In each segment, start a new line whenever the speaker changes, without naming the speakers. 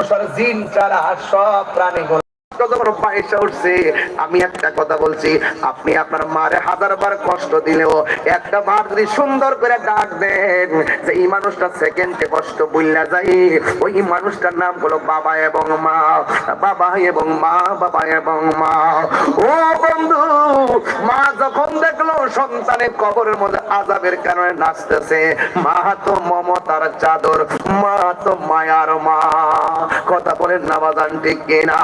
মানুষ আর জিন ছাড়া সব যখন পয়সা উঠছে। আমি একটা কথা বলছি, আপনি আপনার মারে হাজার বার কষ্ট দিলেও একটা বার যদি সুন্দর করে ডাক দেন, যে এই মানুষটা সেকেন্ডে কষ্ট বললা যায় ওই মানুষটার নাম হলো বাবা এবং মা। বাবা এবং মা, বাবা এবং মা। ও বন্ধু, মা যখন দেখল সন্তানের কবরের মধ্যে আজাবের কারণে নাচতেছে। মা তো মমতার চাদর, মা তো মায়ার মা। কথা বলেন নামাজ আনটি কেনা?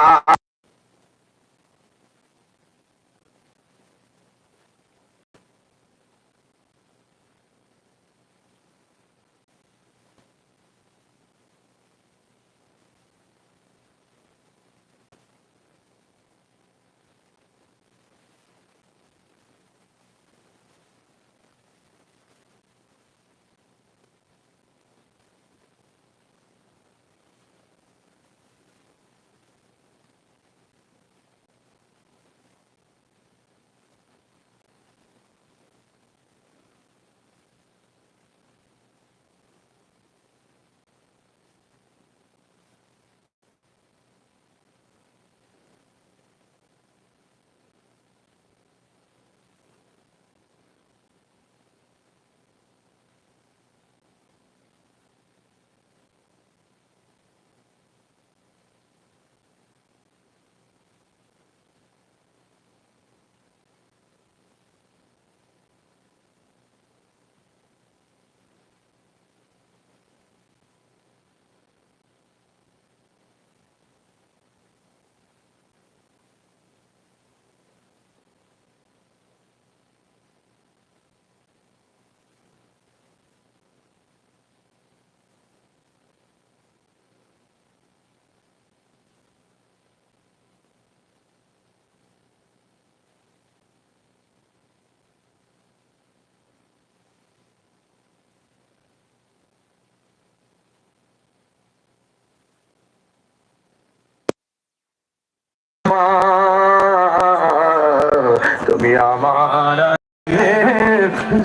তুমি আমার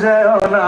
যেও না